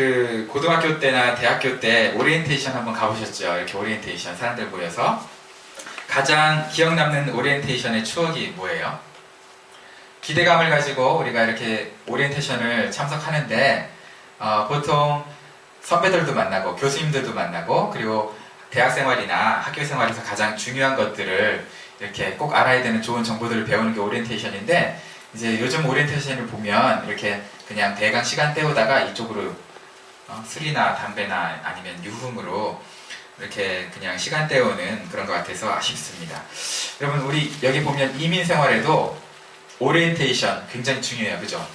그 고등학교 때나 대학교 때 오리엔테이션 한번 가보셨죠? 이렇게 오리엔테이션 사람들 모여서 가장 기억 남는 오리엔테이션의 추억이 뭐예요? 기대감을 가지고 우리가 이렇게 오리엔테이션을 참석하는데 어, 보통 선배들도 만나고 교수님들도 만나고 그리고 대학 생활이나 학교 생활에서 가장 중요한 것들을 이렇게 꼭 알아야 되는 좋은 정보들을 배우는 게 오리엔테이션인데 이제 요즘 오리엔테이션을 보면 이렇게 그냥 대강 시간 때우다가 이쪽으로 어, 술이나 담배나 아니면 유흥으로 이렇게 그냥 시간 때우는 그런 것 같아서 아쉽습니다. 여러분 우리 여기 보면 이민 생활에도 오리엔테이션 굉장히 중요해요. 그죠?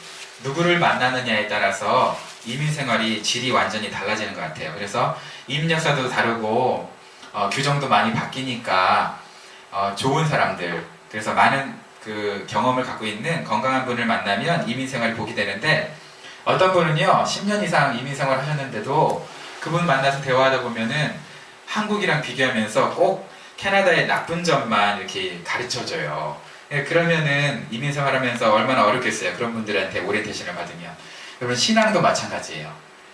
누구를 만나느냐에 따라서 이민 생활이 질이 완전히 달라지는 것 같아요. 그래서 이민 역사도 다르고 어, 규정도 많이 바뀌니까 어, 좋은 사람들 그래서 많은 그 경험을 갖고 있는 건강한 분을 만나면 이민 생활을 보게 되는데 어떤 분은요 10년 이상 이민 생활 하셨는데도 그분 만나서 대화하다 보면은 한국이랑 비교하면서 꼭 캐나다의 나쁜 점만 이렇게 가르쳐줘요. 예, 그러면은 이민 생활하면서 얼마나 어렵겠어요. 그런 분들한테 오리엔테이션을 받으면. 여러분 신앙도 마찬가지예요.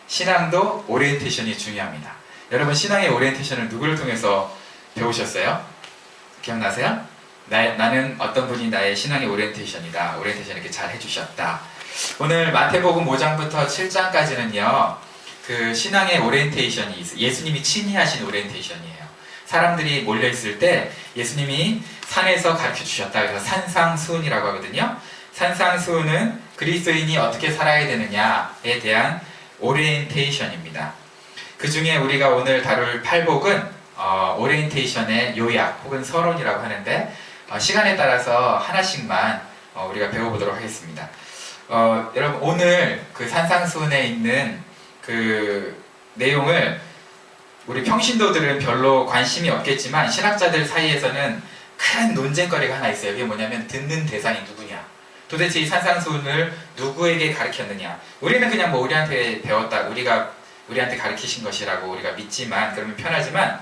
신앙도 오리엔테이션이 중요합니다. 여러분 신앙의 오리엔테이션을 누구를 통해서 배우셨어요? 기억나세요? 나, 나는 어떤 분이 나의 신앙의 오리엔테이션이다. 오리엔테이션 이렇게 잘 해주셨다. 오늘 마태복음 5장부터 7장까지는요. 그 신앙의 오리엔테이션이 있어요. 예수님이 친히 하신 오리엔테이션이에요. 사람들이 몰려 있을 때 예수님이 산에서 가르쳐 주셨다. 그래서 산상수훈이라고 하거든요. 산상수훈은 그리스도인이 어떻게 살아야 되느냐에 대한 오리엔테이션입니다. 그 중에 우리가 오늘 다룰 팔복은 어, 오리엔테이션의 요약 혹은 서론이라고 하는데 어, 시간에 따라서 하나씩만 어, 우리가 배워보도록 하겠습니다. 어, 여러분 오늘 그 산상수훈에 있는 그 내용을 우리 평신도들은 별로 관심이 없겠지만 신학자들 사이에서는 큰 논쟁거리가 하나 있어요. 이게 뭐냐면 듣는 대상이 누구냐. 도대체 이 산상수훈을 누구에게 가르쳤느냐. 우리는 그냥 뭐 우리한테 배웠다. 우리가 우리한테 가르치신 것이라고 우리가 믿지만 그러면 편하지만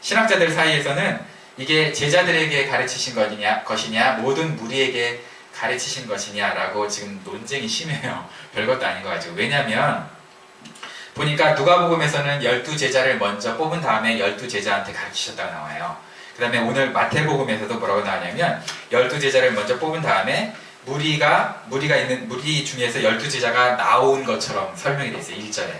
신학자들 사이에서는 이게 제자들에게 가르치신 것이냐, 것이냐 모든 무리에게 가르치신 것이냐라고 지금 논쟁이 심해요. 별것도 아닌 것 같죠. 왜냐하면 보니까 누가복음에서는 열두 제자를 먼저 뽑은 다음에 열두 제자한테 가르치셨다고 나와요. 그 다음에 오늘 마태복음에서도 뭐라고 나오냐면 열두 제자를 먼저 뽑은 다음에 무리가 무리가 있는 무리 중에서 열두 제자가 나온 것처럼 설명이 되어 있어요. 1절에.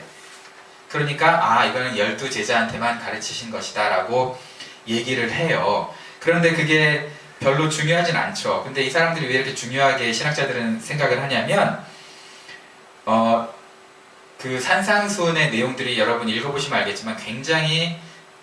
그러니까 아 이거는 열두 제자한테만 가르치신 것이다라고 얘기를 해요. 그런데 그게 별로 중요하진 않죠. 근데 이 사람들이 왜 이렇게 중요하게 신학자들은 생각을 하냐면 어, 그 산상수훈의 내용들이 여러분 읽어보시면 알겠지만 굉장히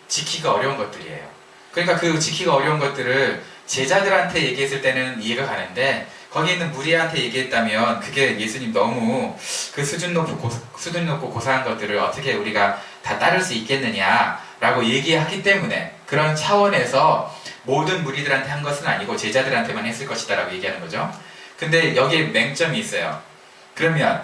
지키기가 어려운 것들이에요. 그러니까 그 지키기가 어려운 것들을 제자들한테 얘기했을 때는 이해가 가는데 거기 있는 무리한테 얘기했다면 그게 예수님 너무 그 수준 높고 고, 수준 높고 고사한 것들을 어떻게 우리가 다 따를 수 있겠느냐라고 얘기하기 때문에 그런 차원에서 모든 무리들한테 한 것은 아니고 제자들한테만 했을 것이다 라고 얘기하는 거죠. 근데 여기에 맹점이 있어요. 그러면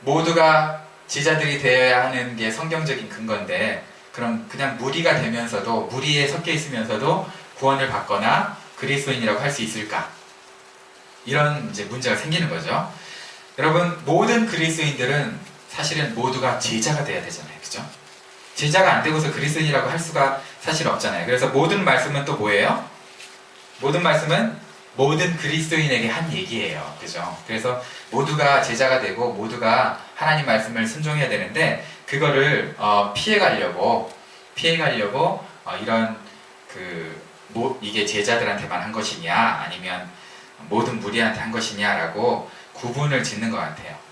모두가 제자들이 되어야 하는 게 성경적인 근거인데 그럼 그냥 무리가 되면서도 무리에 섞여 있으면서도 구원을 받거나 그리스도인이라고 할 수 있을까? 이런 이제 문제가 생기는 거죠. 여러분 모든 그리스도인들은 사실은 모두가 제자가 돼야 되잖아요. 그죠? 제자가 안 되고서 그리스도인이라고 할 수가 사실 없잖아요. 그래서 모든 말씀은 또 뭐예요? 모든 말씀은 모든 그리스도인에게 한 얘기예요. 그죠? 그래서 모두가 제자가 되고 모두가 하나님 말씀을 순종해야 되는데 그거를 어, 피해 가려고 피해 가려고 어, 이런 그 뭐, 이게 제자들한테만 한 것이냐 아니면 모든 무리한테 한 것이냐라고 구분을 짓는 것 같아요.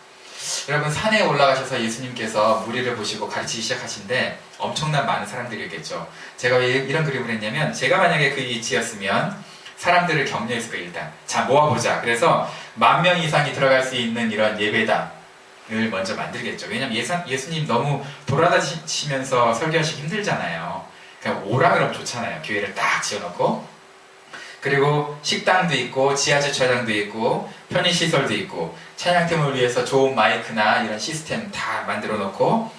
여러분 산에 올라가셔서 예수님께서 무리를 보시고 가르치기 시작하신데 엄청난 많은 사람들이겠죠. 제가 왜 이런 그림을 했냐면 제가 만약에 그 위치였으면 사람들을 격려했을 거예요 일단. 자 모아보자. 그래서 만 명 이상이 들어갈 수 있는 이런 예배당을 먼저 만들겠죠. 왜냐면 예수, 예수님 너무 돌아다니시면서 설교하시기 힘들잖아요. 그냥 오라 그러면 좋잖아요. 교회를 딱 지어놓고 그리고 식당도 있고 지하 주차장도 있고 편의시설도 있고 찬양팀을 위해서 좋은 마이크나 이런 시스템 다 만들어 놓고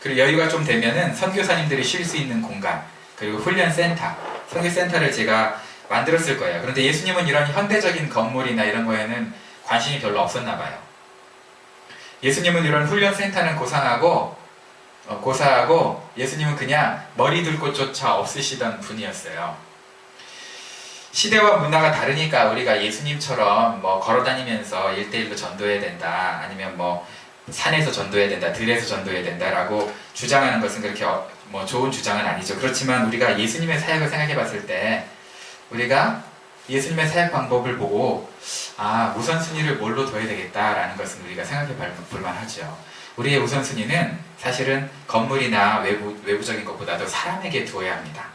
그리고 여유가 좀 되면은 선교사님들이 쉴 수 있는 공간 그리고 훈련센터 선교센터를 제가 만들었을 거예요. 그런데 예수님은 이런 현대적인 건물이나 이런 거에는 관심이 별로 없었나 봐요. 예수님은 이런 훈련 센터는 고상하고 어, 고사하고 예수님은 그냥 머리 둘 곳조차 없으시던 분이었어요. 시대와 문화가 다르니까 우리가 예수님처럼 뭐 걸어 다니면서 일대일로 전도해야 된다. 아니면 뭐 산에서 전도해야 된다. 들에서 전도해야 된다라고 주장하는 것은 그렇게 어, 뭐 좋은 주장은 아니죠. 그렇지만 우리가 예수님의 사역을 생각해 봤을 때 우리가 예수님의 사역 방법을 보고 아 우선순위를 뭘로 둬야 되겠다라는 것은 우리가 생각해 볼 만하죠. 우리의 우선순위는 사실은 건물이나 외부, 외부적인 것보다도 사람에게 두어야 합니다.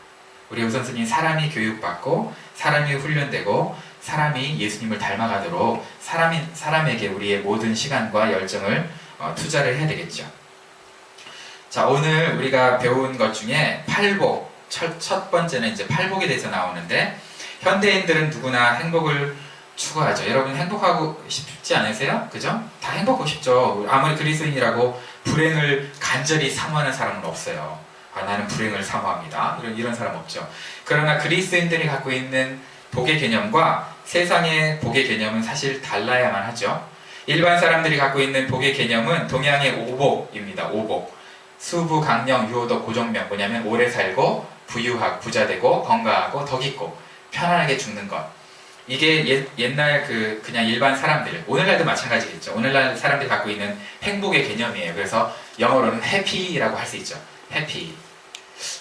우리의 우선순위는 사람이 교육받고 사람이 훈련되고 사람이 예수님을 닮아가도록 사람이, 사람에게 우리의 모든 시간과 열정을 어, 투자를 해야 되겠죠. 자, 오늘 우리가 배운 것 중에 팔복, 첫, 첫 번째는 이제 팔복에 대해서 나오는데 현대인들은 누구나 행복을 추구하죠. 여러분 행복하고 싶지 않으세요? 그죠? 다 행복하고 싶죠. 아무리 그리스인이라고 불행을 간절히 사모하는 사람은 없어요. 아, 나는 불행을 사모합니다. 이런, 이런 사람 없죠. 그러나 그리스인들이 갖고 있는 복의 개념과 세상의 복의 개념은 사실 달라야만 하죠. 일반 사람들이 갖고 있는 복의 개념은 동양의 오복입니다. 오복. 수부, 강령, 유호덕, 고정명. 뭐냐면 오래 살고 부유하고 부자되고 건강하고 덕 있고 편안하게 죽는 것. 이게 옛, 옛날 그 그냥 일반 사람들 오늘날도 마찬가지겠죠. 오늘날 사람들이 갖고 있는 행복의 개념이에요. 그래서 영어로는 해피라고 할 수 있죠. 해피.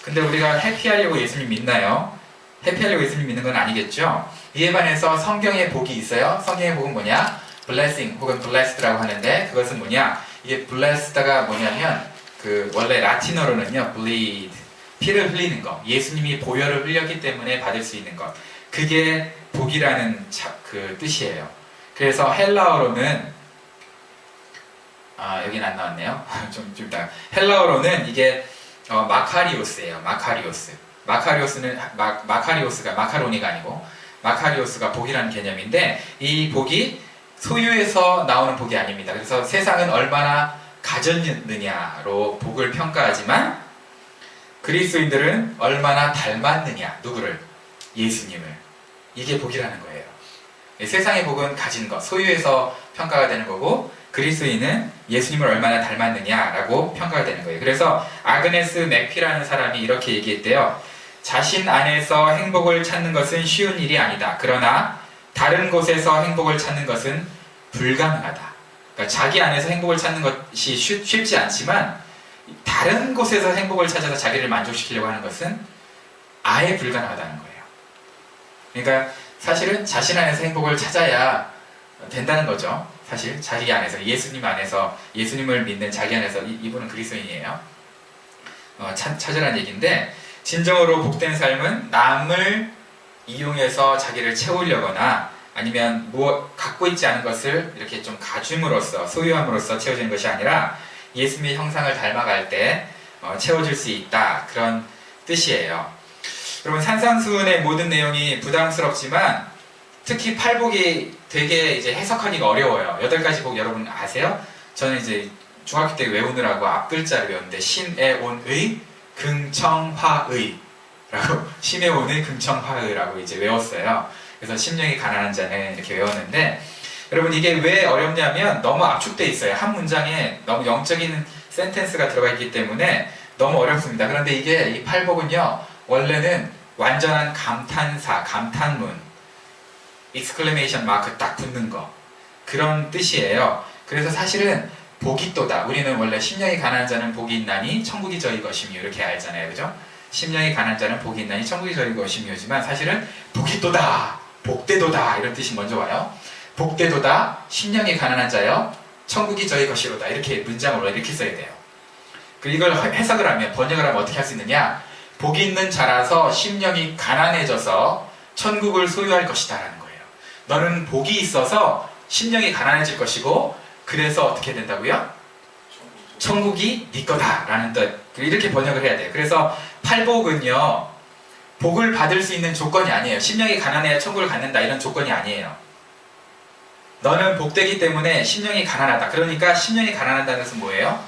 근데 우리가 해피하려고 예수님 믿나요? 해피하려고 예수님 믿는 건 아니겠죠. 이에 반해서 성경의 복이 있어요. 성경의 복은 뭐냐? blessing 혹은 blessed라고 하는데 그것은 뭐냐? 이게 blessed가 뭐냐면 그 원래 라틴어로는요 bleed 피를 흘리는 것. 예수님이 보혈을 흘렸기 때문에 받을 수 있는 것. 그게 복이라는 차- 그 뜻이에요. 그래서 헬라어로는 아 여긴 안 나왔네요. 좀 좀 이따 헬라어로는 이게 어, 마카리오스예요. 마카리오스. 마카리오스는 마, 마카리오스가 마카로니가 아니고 마카리오스가 복이라는 개념인데 이 복이 소유에서 나오는 복이 아닙니다. 그래서 세상은 얼마나 가졌느냐로 복을 평가하지만 그리스도인들은 얼마나 닮았느냐 누구를 예수님을 이게 복이라는 거예요. 세상의 복은 가진 것, 소유에서 평가가 되는 거고 그리스도인은 예수님을 얼마나 닮았느냐라고 평가가 되는 거예요. 그래서 아그네스 맥피라는 사람이 이렇게 얘기했대요. 자신 안에서 행복을 찾는 것은 쉬운 일이 아니다. 그러나 다른 곳에서 행복을 찾는 것은 불가능하다. 그러니까 자기 안에서 행복을 찾는 것이 쉽, 쉽지 않지만 다른 곳에서 행복을 찾아서 자기를 만족시키려고 하는 것은 아예 불가능하다는 거예요. 그러니까 사실은 자신 안에서 행복을 찾아야 된다는 거죠. 사실 자기 안에서 예수님 안에서 예수님을 믿는 자기 안에서 이, 이분은 그리스도인이에요. 어, 찾, 찾으라는 얘기인데 진정으로 복된 삶은 남을 이용해서 자기를 채우려거나 아니면 뭐 갖고 있지 않은 것을 이렇게 좀 가줌으로써 소유함으로써 채워지는 것이 아니라 예수님의 형상을 닮아갈 때 어, 채워질 수 있다 그런 뜻이에요. 여러분 산상수훈의 모든 내용이 부담스럽지만 특히 팔복이 되게 이제 해석하기가 어려워요. 여덟 가지 복 여러분 아세요? 저는 이제 중학교 때 외우느라고 앞 글자를 외웠는데 신의 온의 긍청화의 라고 심의 온의 긍청화의라고 이제 외웠어요. 그래서 심령이 가난한 자는 이렇게 외웠는데 여러분 이게 왜 어렵냐면 너무 압축돼 있어요. 한 문장에 너무 영적인 센텐스가 들어가 있기 때문에 너무 어렵습니다. 그런데 이게 이 팔복은요 원래는 완전한 감탄사, 감탄문, 익스클레메이션 마크 딱 붙는 거 그런 뜻이에요. 그래서 사실은 복이 또다. 우리는 원래 심령이 가난한 자는 복이 있나니 천국이 저희 것이며 이렇게 알잖아요, 그죠? 심령이 가난한 자는 복이 있나니 천국이 저희 것이며지만 사실은 복이 또다, 복대도다 이런 뜻이 먼저 와요. 복대도다, 심령이 가난한 자여, 천국이 저희 것이로다 이렇게 문장으로 이렇게 써야 돼요. 이걸 해석을 하면 번역을 하면 어떻게 할 수 있느냐? 복이 있는 자라서 심령이 가난해져서 천국을 소유할 것이다라는. 너는 복이 있어서 심령이 가난해질 것이고 그래서 어떻게 된다고요? 천국이 네 거다라는 뜻. 이렇게 번역을 해야 돼요. 그래서 팔복은요. 복을 받을 수 있는 조건이 아니에요. 심령이 가난해야 천국을 갖는다 이런 조건이 아니에요. 너는 복되기 때문에 심령이 가난하다. 그러니까 심령이 가난하다는 것은 뭐예요?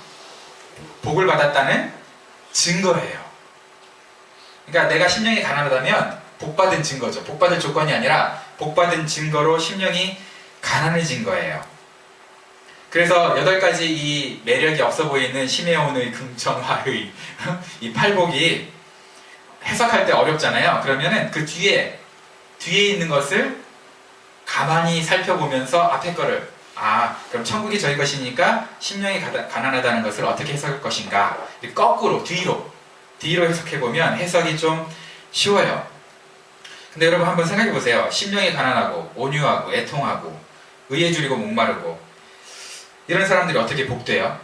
복을 받았다는 증거예요. 그러니까 내가 심령이 가난하다면 복받은 증거죠. 복받을 조건이 아니라 복받은 증거로 심령이 가난해진 거예요. 그래서 여덟 가지 이 매력이 없어 보이는 심혜원의 금천화의 이 팔복이 해석할 때 어렵잖아요. 그러면은 그 뒤에 뒤에 있는 것을 가만히 살펴보면서 앞에 거를 아 그럼 천국이 저희 것이니까 심령이 가난하다는 것을 어떻게 해석할 것인가 거꾸로 뒤로 뒤로 해석해 보면 해석이 좀 쉬워요. 근데 여러분 한번 생각해 보세요. 심령이 가난하고 온유하고 애통하고 의에 줄이고 목마르고 이런 사람들이 어떻게 복돼요?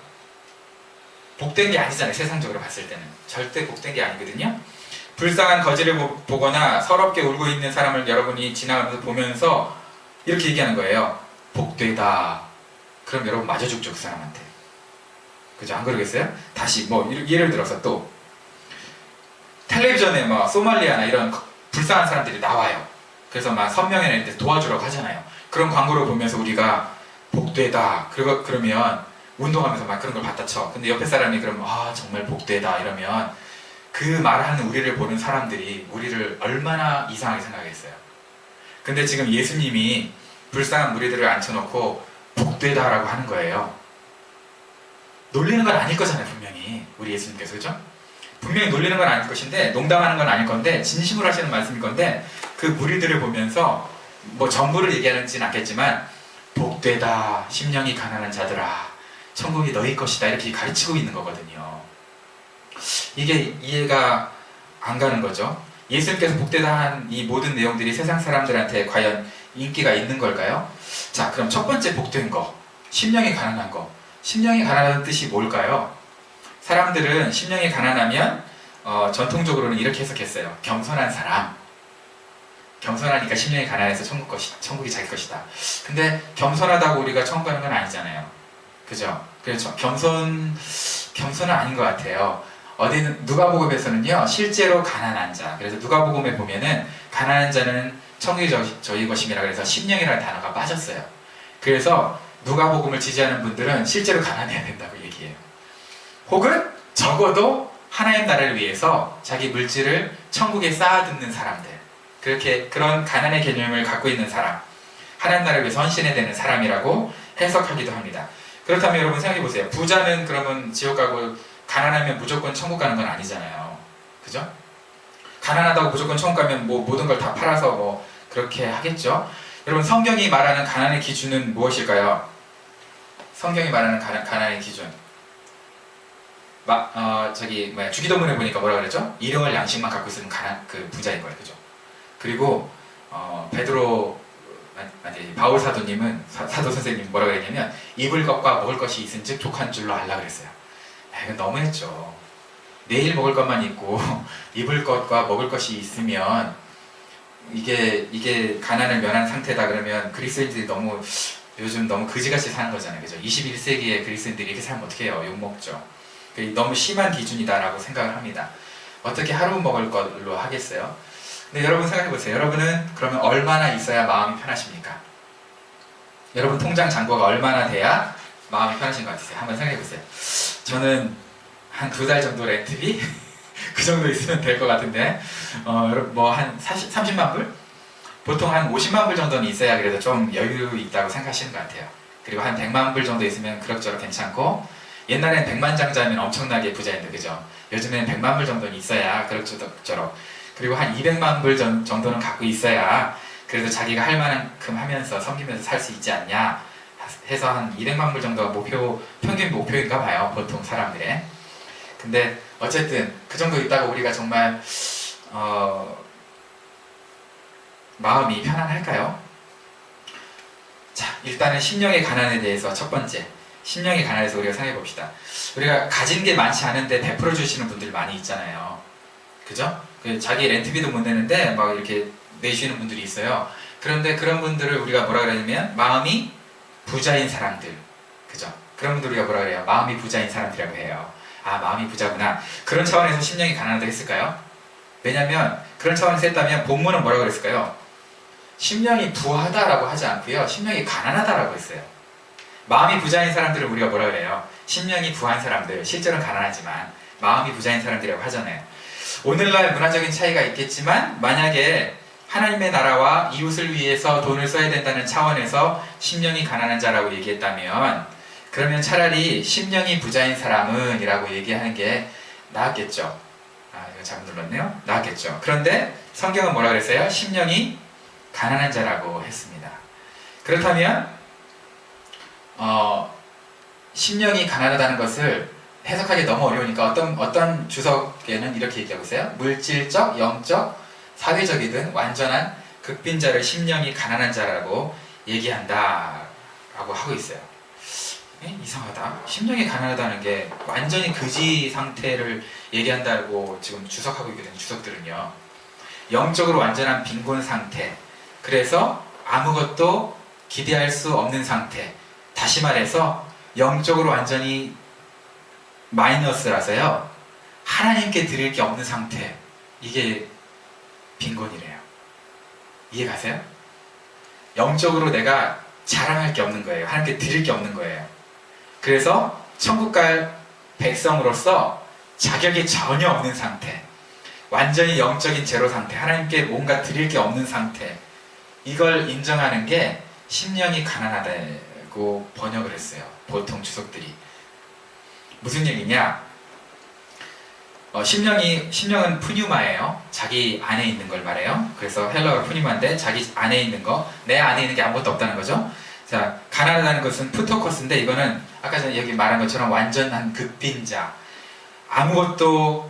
복된 게 아니잖아요. 세상적으로 봤을 때는 절대 복된 게 아니거든요. 불쌍한 거지를 보- 보거나 서럽게 울고 있는 사람을 여러분이 지나가면서 보면서 이렇게 얘기하는 거예요. 복되다. 그럼 여러분 맞아 죽죠 그 사람한테. 그죠? 안 그러겠어요? 다시 뭐 예- 예를 들어서 또 텔레비전에 뭐 소말리아나 이런 불쌍한 사람들이 나와요. 그래서 막 선명해낼 때 도와주라고 하잖아요. 그런 광고를 보면서 우리가 복되다. 그러, 그러면 운동하면서 막 그런 걸 갖다 쳐. 근데 옆에 사람이 그러면 아 정말 복되다 이러면 그 말을 하는 우리를 보는 사람들이 우리를 얼마나 이상하게 생각했어요. 근데 지금 예수님이 불쌍한 무리들을 앉혀놓고 복되다라고 하는 거예요. 놀리는 건 아닐 거잖아요, 분명히. 우리 예수님께서, 그죠? 분명히 놀리는 건 아닐 것인데, 농담하는 건 아닐 건데, 진심으로 하시는 말씀일 건데, 그 무리들을 보면서, 뭐 전부를 얘기하는지는 않겠지만, 복되다, 심령이 가난한 자들아, 천국이 너희 것이다, 이렇게 가르치고 있는 거거든요. 이게 이해가 안 가는 거죠. 예수님께서 복되다 한 이 모든 내용들이 세상 사람들한테 과연 인기가 있는 걸까요? 자, 그럼 첫 번째 복된 거. 심령이 가난한 거. 심령이 가난한 뜻이 뭘까요? 사람들은 심령이 가난하면 어, 전통적으로는 이렇게 해석했어요. 겸손한 사람. 겸손하니까 심령이 가난해서 천국 것이, 천국이 자기 것이다. 근데 겸손하다고 우리가 천국 가는 건 아니잖아요. 그죠? 그렇죠. 겸손, 겸손은 아닌 것 같아요. 어디는 누가복음에서는요 실제로 가난한 자 그래서 누가복음에 보면은 가난한 자는 저, 저희 것임이라 그래서 심령이라는 단어가 빠졌어요. 그래서 누가복음을 지지하는 분들은 실제로 가난해야 된다고 얘기해요. 혹은 적어도 하나님 나라를 위해서 자기 물질을 천국에 쌓아두는 사람들 그렇게 그런 가난의 개념을 갖고 있는 사람 하나님 나라를 위해서 헌신해야 되는 사람이라고 해석하기도 합니다. 그렇다면 여러분 생각해 보세요. 부자는 그러면 지옥 가고 가난하면 무조건 천국 가는 건 아니잖아요. 그죠? 가난하다고 무조건 천국 가면 뭐 모든 걸 다 팔아서 뭐 그렇게 하겠죠? 여러분 성경이 말하는 가난의 기준은 무엇일까요? 성경이 말하는 가난, 가난의 기준. 막, 어, 저기, 뭐야, 주기도문에 보니까 뭐라 그랬죠? 일용할 양식만 갖고 있으면 가난, 그 부자인 거예요. 그죠? 그리고, 어, 베드로, 아니, 바울 사도님은, 사, 도 선생님 뭐라 그랬냐면, 입을 것과 먹을 것이 있은 즉 족한 줄로 알라 그랬어요. 아, 이건 너무했죠. 내일 먹을 것만 있고 입을 것과 먹을 것이 있으면 이게 이게 가난을 면한 상태다 그러면 그리스인들이 너무 요즘 너무 그지같이 사는 거잖아요. 그죠? 21세기에 그리스인들이 이렇게 살면 어떻게 해요? 욕 먹죠. 그 너무 심한 기준이다라고 생각을 합니다. 어떻게 하루 먹을 걸로 하겠어요? 근데 여러분 생각해 보세요. 여러분은 그러면 얼마나 있어야 마음이 편하십니까? 여러분 통장 잔고가 얼마나 돼야 마음이 편하신 것 같으세요? 한번 생각해 보세요. 저는 한 두 달 정도 렌트비 그 정도 있으면 될 것 같은데 어, 뭐한 30만 불? 보통 한 50만 불 정도는 있어야 그래도 좀 여유 있다고 생각하시는 것 같아요. 그리고 한 100만 불 정도 있으면 그럭저럭 괜찮고 옛날엔 100만 장자면 엄청나게 부자인데 그죠? 요즘엔 100만 불 정도는 있어야 그럭저럭 그리고 한 200만 불 정- 정도는 갖고 있어야 그래도 자기가 할 만큼 하면서 섬기면서 살 수 있지 않냐 해서 한 200만 불 정도가 목표 평균 목표인가 봐요 보통 사람들의 근데 어쨌든 그 정도 있다고 우리가 정말 어, 마음이 편안할까요? 자 일단은 심령의 가난에 대해서 첫 번째 심령의 가난에서 우리가 생각해 봅시다 우리가 가진 게 많지 않은데 베풀어 주시는 분들 많이 있잖아요 그죠? 그 자기 렌트비도 못 내는데 막 이렇게 내주시는 분들이 있어요 그런데 그런 분들을 우리가 뭐라 그러냐면 마음이 부자인 사람들 그죠? 그런 분들 우리가 뭐라 그래요? 마음이 부자인 사람들이라고 해요 아 마음이 부자구나 그런 차원에서 심령이 가난하다고 했을까요? 왜냐면 그런 차원에서 했다면 본문은 뭐라고 그랬을까요? 심령이 부하다라고 하지 않고요 심령이 가난하다라고 했어요 마음이 부자인 사람들을 우리가 뭐라 그래요? 심령이 부한 사람들 실제로는 가난하지만 마음이 부자인 사람들이라고 하잖아요 오늘날 문화적인 차이가 있겠지만 만약에 하나님의 나라와 이웃을 위해서 돈을 써야 된다는 차원에서 심령이 가난한 자라고 얘기했다면 그러면 차라리 심령이 부자인 사람은 이라고 얘기하는 게 나았겠죠. 아, 이거 잘못 눌렀네요. 나았겠죠. 그런데 성경은 뭐라 그랬어요? 심령이 가난한 자라고 했습니다. 그렇다면, 어, 심령이 가난하다는 것을 해석하기 너무 어려우니까 어떤, 어떤 주석에는 이렇게 얘기하고 있어요. 물질적, 영적, 사회적이든 완전한 극빈자를 심령이 가난한 자라고 얘기한다. 라고 하고 있어요. 에? 이상하다. 심령이 가난하다는 게 완전히 그지 상태를 얘기한다고 지금 주석하고 된 주석들은요. 영적으로 완전한 빈곤 상태. 그래서 아무것도 기대할 수 없는 상태. 다시 말해서 영적으로 완전히 마이너스라서요. 하나님께 드릴 게 없는 상태. 이게 빈곤이래요. 이해 가세요? 영적으로 내가 자랑할 게 없는 거예요. 하나님께 드릴 게 없는 거예요. 그래서 천국 갈 백성으로서 자격이 전혀 없는 상태. 완전히 영적인 제로 상태. 하나님께 뭔가 드릴 게 없는 상태. 이걸 인정하는 게 심령이 가난하다 고 번역을 했어요. 보통 주석들이. 무슨 얘기냐? 어, 심령이 심령은 푸뉴마예요. 자기 안에 있는 걸 말해요. 그래서 헬러가 푸뉴마인데 자기 안에 있는 거, 내 안에 있는 게 아무것도 없다는 거죠. 자, 가난하다는 것은 푸토커스인데 이거는 아까 전에 여기 말한 것처럼 완전한 극빈자, 아무것도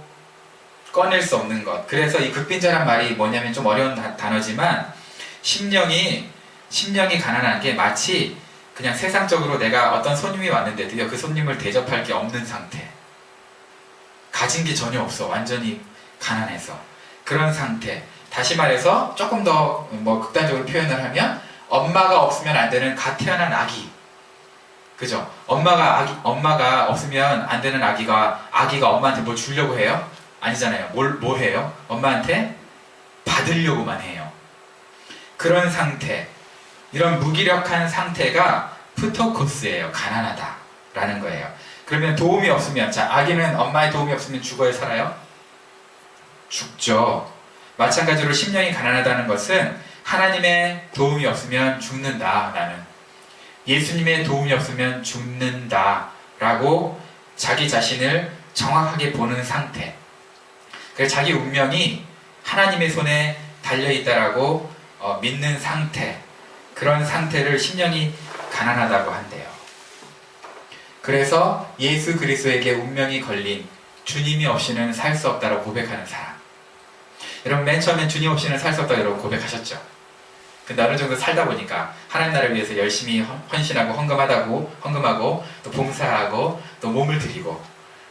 꺼낼 수 없는 것. 그래서 이 극빈자란 말이 뭐냐면 좀 어려운 다- 단어지만 심령이 심령이 가난한 게 마치 그냥 세상적으로 내가 어떤 손님이 왔는데도요 그 손님을 대접할 게 없는 상태. 가진 게 전혀 없어. 완전히 가난해서. 그런 상태. 다시 말해서 조금 더 뭐 극단적으로 표현을 하면 엄마가 없으면 안 되는 갓 태어난 아기. 그죠? 엄마가 아기, 엄마가 없으면 안 되는 아기가 아기가 엄마한테 뭘 주려고 해요? 아니잖아요. 뭘, 뭐 해요? 엄마한테 받으려고만 해요. 그런 상태. 이런 무기력한 상태가 푸토코스예요. 가난하다. 라는 거예요. 그러면 도움이 없으면, 자, 아기는 엄마의 도움이 없으면 죽어야 살아요? 죽죠. 마찬가지로 심령이 가난하다는 것은 하나님의 도움이 없으면 죽는다. 나는. 예수님의 도움이 없으면 죽는다. 라고 자기 자신을 정확하게 보는 상태. 그래서 자기 운명이 하나님의 손에 달려 있다라고 어, 믿는 상태. 그런 상태를 심령이 가난하다고 한대요. 그래서 예수 그리스도에게 운명이 걸린 주님이 없이는 살 수 없다고 고백하는 사람. 여러분 맨 처음엔 주님 없이는 살 수 없다고 여러분 고백하셨죠. 근데 어느 정도 살다 보니까 하나님 나라를 위해서 열심히 헌- 헌신하고 헌금하다고 헌금하고 또 봉사하고 또 몸을 드리고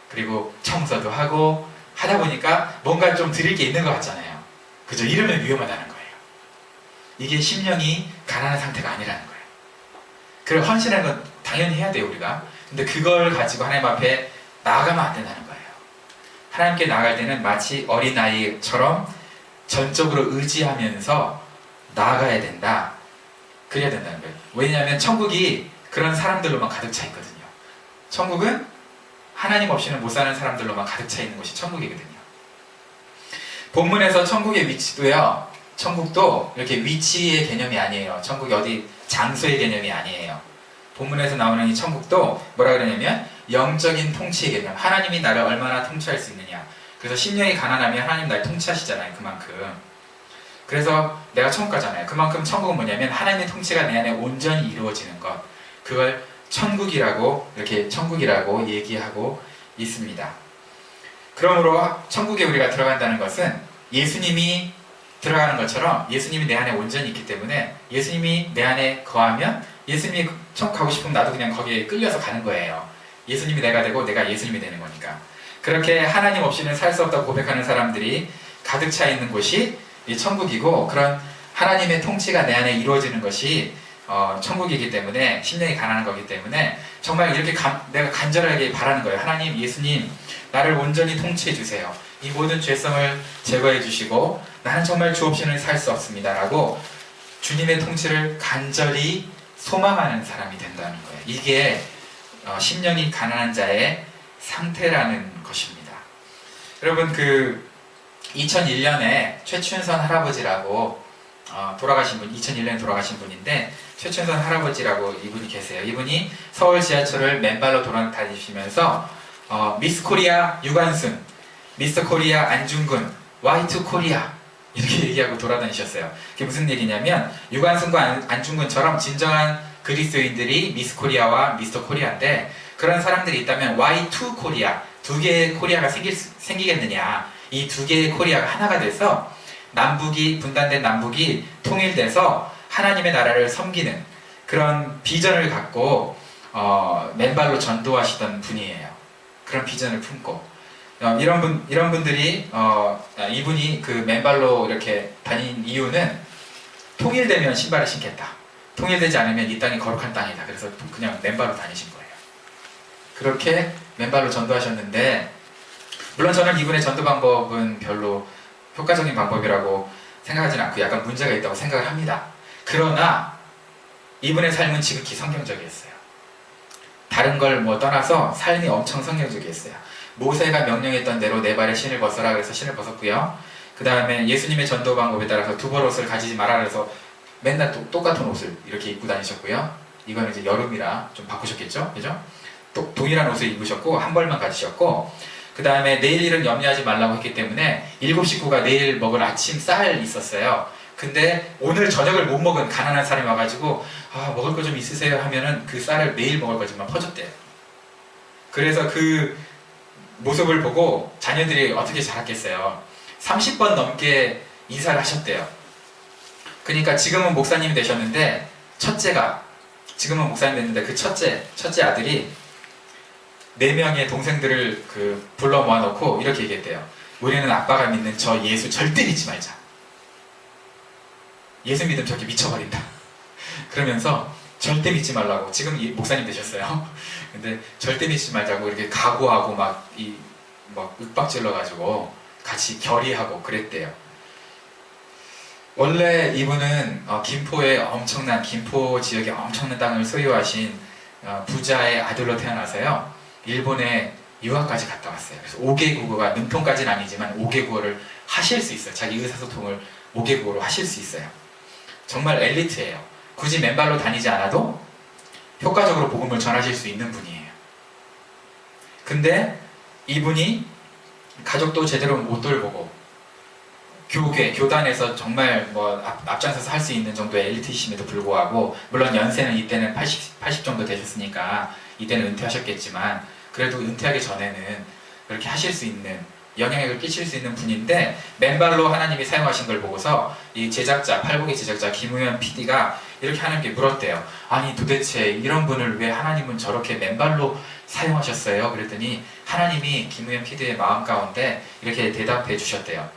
그리고 청소도 하고 하다 보니까 뭔가 좀 드릴 게 있는 것 같잖아요. 그죠? 이러면 위험하다는. 이게 심령이 가난한 상태가 아니라는 거예요. 그걸 헌신하는 건 당연히 해야 돼요, 우리가. 근데 그걸 가지고 하나님 앞에 나아가면 안 된다는 거예요. 하나님께 나갈 때는 마치 어린아이처럼 전적으로 의지하면서 나아가야 된다. 그래야 된다는 거예요. 왜냐하면 천국이 그런 사람들로만 가득 차 있거든요. 천국은 하나님 없이는 못 사는 사람들로만 가득 차 있는 곳이 천국이거든요. 본문에서 천국의 위치도요. 천국도 이렇게 위치의 개념이 아니에요. 천국이 어디 장소의 개념이 아니에요. 본문에서 나오는 이 천국도 뭐라 그러냐면 영적인 통치의 개념. 하나님이 나를 얼마나 통치할 수 있느냐. 그래서 심령이 가난하면 하나님 날 통치하시잖아요. 그만큼. 그래서 내가 천국 가잖아요. 그만큼 천국은 뭐냐면 하나님의 통치가 내 안에 온전히 이루어지는 것. 그걸 천국이라고 이렇게 천국이라고 얘기하고 있습니다. 그러므로 천국에 우리가 들어간다는 것은 예수님이 들어가는 것처럼 예수님이 내 안에 온전히 있기 때문에 예수님이 내 안에 거하면 예수님이 천국 가고 싶으면 나도 그냥 거기에 끌려서 가는 거예요. 예수님이 내가 되고 내가 예수님이 되는 거니까. 그렇게 하나님 없이는 살 수 없다고 고백하는 사람들이 가득 차 있는 곳이 이 천국이고 그런 하나님의 통치가 내 안에 이루어지는 것이 어, 천국이기 때문에 심령이 가난한 거기 때문에 정말 이렇게 간- 내가 간절하게 바라는 거예요. 하나님, 예수님, 나를 온전히 통치해 주세요. 이 모든 죄성을 제거해 주시고 나는 정말 주 없이는 살 수 없습니다 라고 주님의 통치를 간절히 소망하는 사람이 된다는 거예요. 이게 어, 심령이 가난한 자의 상태라는 것입니다. 여러분 그 2001년에 최춘선 할아버지라고 어, 돌아가신 분, 2001년에 돌아가신 분인데 최춘선 할아버지라고 이분이 계세요. 이분이 서울 지하철을 맨발로 돌아다니시면서 어, 미스 코리아 유관순, 미스터 코리아 안중근, 와이트 코리아 이렇게 얘기하고 돌아다니셨어요. 그게 무슨 얘기냐면 유관순과 안, 안중근처럼 진정한 그리스도인들이 미스 코리아와 미스터 코리아인데 그런 사람들이 있다면 Y2 코리아 두 개의 코리아가 생길, 수- 생기겠느냐 이 두 개의 코리아가 하나가 돼서 남북이 분단된 남북이 통일돼서 하나님의 나라를 섬기는 그런 비전을 갖고 어, 맨발로 전도하시던 분이에요. 그런 비전을 품고 어, 이런 분 이런 분들이 어, 아, 이분이 그 맨발로 이렇게 다닌 이유는 통일되면 신발을 신겠다. 통일되지 않으면 이 땅이 거룩한 땅이다. 그래서 그냥 맨발로 다니신 거예요. 그렇게 맨발로 전도하셨는데 물론 저는 이분의 전도 방법은 별로 효과적인 방법이라고 생각하지는 않고 약간 문제가 있다고 생각을 합니다. 그러나 이분의 삶은 지극히 성경적이었어요. 다른 걸 뭐 떠나서 삶이 엄청 성경적이었어요. 모세가 명령했던 대로 내 발에 신을 벗어라 그래서 신을 벗었고요. 그 다음에 예수님의 전도 방법에 따라서 두 벌 옷을 가지지 마라 그래서 맨날 또- 똑같은 옷을 이렇게 입고 다니셨고요. 이거는 이제 여름이라 좀 바꾸셨겠죠? 그죠? 또 동일한 옷을 입으셨고 한 벌만 가지셨고 그 다음에 내일 일은 염려하지 말라고 했기 때문에 일곱 식구가 내일 먹을 아침 쌀 있었어요. 근데 오늘 저녁을 못 먹은 가난한 사람이 와가지고 아 먹을 거 좀 있으세요 하면은 그 쌀을 내일 먹을 거지만 퍼줬대요. 그래서 그 모습을 보고 자녀들이 어떻게 자랐겠어요. 30번 넘게 이사를 하셨대요. 그러니까 지금은 목사님이 되셨는데 첫째가 지금은 목사님 됐는데 그 첫째 첫째 아들이 네 명의 동생들을 그 불러 모아놓고 이렇게 얘기했대요. 우리는 아빠가 믿는 저 예수 절대 믿지 말자. 예수 믿으면 저렇게 미쳐버린다. 그러면서 절대 믿지 말라고 지금 이 목사님 되셨어요. 근데 절대 믿지 말자고 이렇게 각오하고 막 이막 윽박질러 가지고 같이 결의하고 그랬대요. 원래 이분은 어, 김포에 엄청난 김포 지역에 엄청난 땅을 소유하신 어, 부자의 아들로 태어나서요. 일본에 유학까지 갔다 왔어요. 그래서 5개 국어가 능통까지는 아니지만 5개 국어를 하실 수 있어요. 자기 의사소통을 5개 국어로 하실 수 있어요. 정말 엘리트예요. 굳이 맨발로 다니지 않아도 효과적으로 복음을 전하실 수 있는 분이에요. 근데 이분이 가족도 제대로 못 돌보고 교계, 교단에서 정말 뭐 앞, 앞장서서 할 수 있는 정도의 엘리트이심에도 불구하고 물론 연세는 이때는 80, 80 정도 되셨으니까 이때는 은퇴하셨겠지만 그래도 은퇴하기 전에는 그렇게 하실 수 있는 영향력을 끼칠 수 있는 분인데 맨발로 하나님이 사용하신 걸 보고서 이 제작자 팔복의 제작자 김우현 PD가 이렇게 하나님께 물었대요. 아니 도대체 이런 분을 왜 하나님은 저렇게 맨발로 사용하셨어요? 그랬더니 하나님이 김우현 PD의 마음 가운데 이렇게 대답해 주셨대요.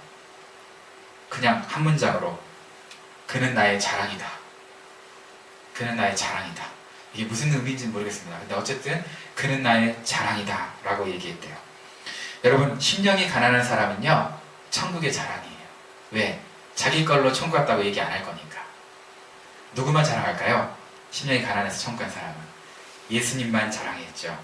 그냥 한 문장으로 그는 나의 자랑이다. 그는 나의 자랑이다. 이게 무슨 의미인지는 모르겠습니다. 근데 어쨌든 그는 나의 자랑이다 라고 얘기했대요. 여러분 심령이 가난한 사람은요 천국의 자랑이에요. 왜? 자기 걸로 천국 갔다고 얘기 안 할 거니까. 누구만 자랑할까요? 심령이 가난해서 천국 간 사람은 예수님만 자랑했죠.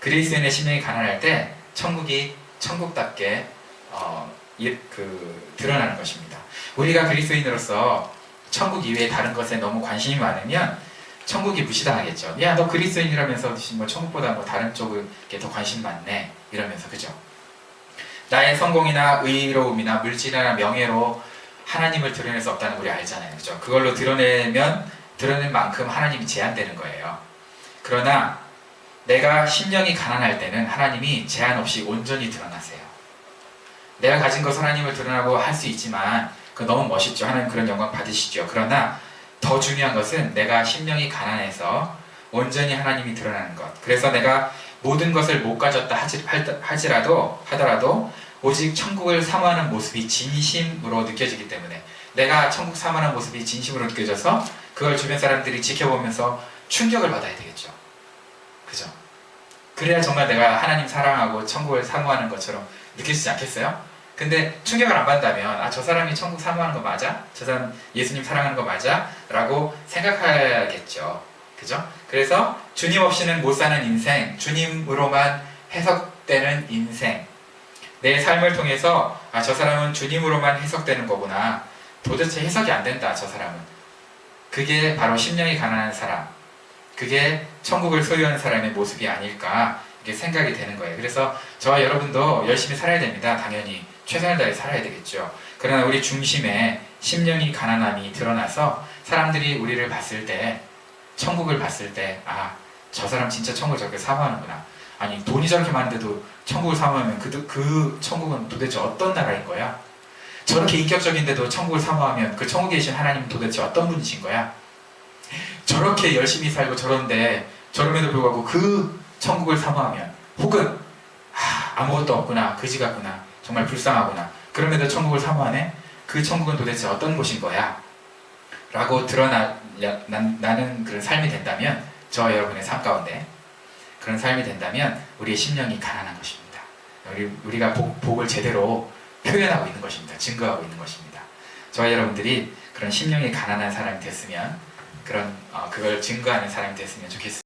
그리스도인의 심령이 가난할 때 천국이 천국답게 어, 예, 그 드러나는 것입니다. 우리가 그리스도인으로서 천국 이외에 다른 것에 너무 관심이 많으면 천국이 무시당하겠죠. 야, 너 그리스도인이라면서 뭐 천국보다 뭐 다른 쪽에 더 관심 많네. 이러면서 그죠? 나의 성공이나 의로움이나 물질이나 명예로 하나님을 드러낼 수 없다는 걸 우리 알잖아요. 그죠? 그걸로 드러내면 드러낸 만큼 하나님이 제한되는 거예요. 그러나 내가 심령이 가난할 때는 하나님이 제한 없이 온전히 드러나세요. 내가 가진 것을 하나님을 드러나고 할 수 있지만 그 너무 멋있죠. 하나님 그런 영광 받으시죠. 그러나 더 중요한 것은 내가 심령이 가난해서 온전히 하나님이 드러나는 것. 그래서 내가 모든 것을 못 가졌다 하지라도 하더라도 오직 천국을 사모하는 모습이 진심으로 느껴지기 때문에 내가 천국 사모하는 모습이 진심으로 느껴져서 그걸 주변 사람들이 지켜보면서 충격을 받아야 되겠죠. 그죠? 그래야 정말 내가 하나님 사랑하고 천국을 사모하는 것처럼 느껴지지 않겠어요? 근데 충격을 안 받는다면 아 저 사람이 천국 사모하는 거 맞아? 저 사람 예수님 사랑하는 거 맞아? 라고 생각하겠죠. 그죠? 그래서 주님 없이는 못 사는 인생, 주님으로만 해석되는 인생. 내 삶을 통해서 아 저 사람은 주님으로만 해석되는 거구나. 도대체 해석이 안 된다. 저 사람은. 그게 바로 심령이 가난한 사람, 그게 천국을 소유한 사람의 모습이 아닐까 이게 생각이 되는 거예요. 그래서 저와 여러분도 열심히 살아야 됩니다. 당연히 최선을 다해 살아야 되겠죠. 그러나 우리 중심에 심령이 가난함이 드러나서 사람들이 우리를 봤을 때 천국을 봤을 때 아, 저 사람 진짜 천국을 저렇게 사모하는구나. 아니 돈이 저렇게 많은데도 천국을 사모하면 그, 그 천국은 도대체 어떤 나라인 거야? 저렇게 인격적인데도 천국을 사모하면 그 천국에 계신 하나님은 도대체 어떤 분이신 거야? 저렇게 열심히 살고 저런데 저럼에도 불구하고 그 천국을 사모하면 혹은 아, 아무것도 없구나 그지 같구나 정말 불쌍하구나 그럼에도 천국을 사모하네 그 천국은 도대체 어떤 곳인 거야 라고 드러나 난- 나는 그런 삶이 된다면 저와 여러분의 삶 가운데 그런 삶이 된다면 우리의 심령이 가난한 것입니다. 우리, 우리가 복, 복을 제대로 표현하고 있는 것입니다. 증거하고 있는 것입니다. 저와 여러분들이 그런 심령이 가난한 사람이 됐으면 그런 어, 그걸 증거하는 사람이 됐으면 좋겠습니다.